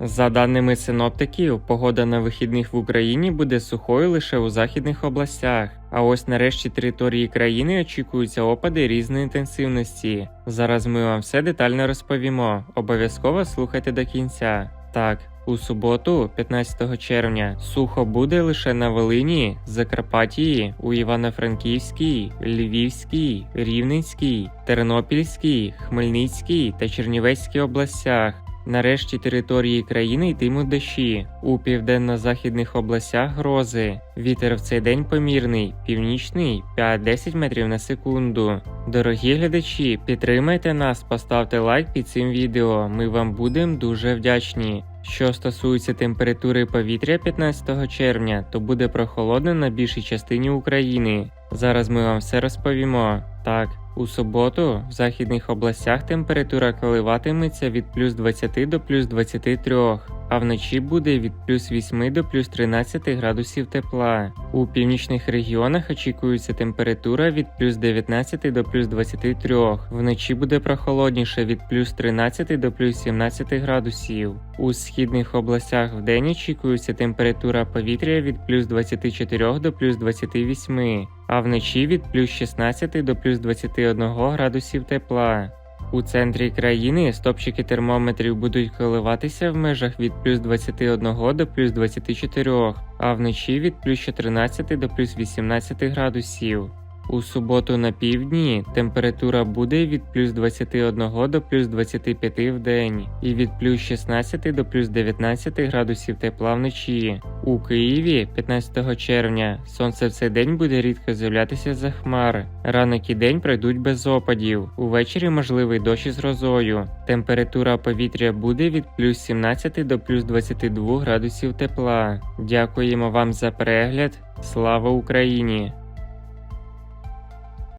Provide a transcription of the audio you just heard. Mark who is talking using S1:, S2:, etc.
S1: За даними синоптиків, погода на вихідних в Україні буде сухою лише у західних областях. А ось нарешті території країни очікуються опади різної інтенсивності. Зараз ми вам все детально розповімо. Обов'язково слухайте до кінця. Так, у суботу, 15 червня, сухо буде лише на Волині, Закарпаттії, у Івано-Франківській, Львівській, Рівненській, Тернопільській, Хмельницькій та Чернівецькій областях. Нарешті території країни йтимуть дощі. У південно-західних областях грози. Вітер в цей день помірний, північний 5-10 метрів на секунду. Дорогі глядачі, підтримайте нас, поставте лайк під цим відео. Ми вам будемо дуже вдячні. Що стосується температури повітря 15 червня, то буде прохолодно на більшій частині України. Зараз ми вам все розповімо. Так, у суботу в західних областях температура коливатиметься від плюс 20 до плюс 23, а вночі буде від плюс 8 до плюс 13 градусів тепла. У північних регіонах очікується температура від плюс 19 до плюс 23, вночі буде прохолодніше від плюс 13 до плюс 17 градусів. У східних областях вдень очікується температура повітря від плюс 24 до плюс 28, а вночі від плюс 16 до плюс 21 градусів тепла. У центрі країни стопчики термометрів будуть коливатися в межах від плюс 21 до плюс 24, а вночі від плюс 14 до плюс 18 градусів. У суботу на півдні температура буде від плюс 21 до плюс 25 в день і від плюс 16 до плюс 19 градусів тепла вночі. У Києві 15 червня сонце в цей день буде рідко з'являтися за хмар. Ранок і день пройдуть без опадів. Увечері можливий дощ із грозою. Температура повітря буде від плюс 17 до плюс 22 градусів тепла. Дякуємо вам за перегляд. Слава Україні!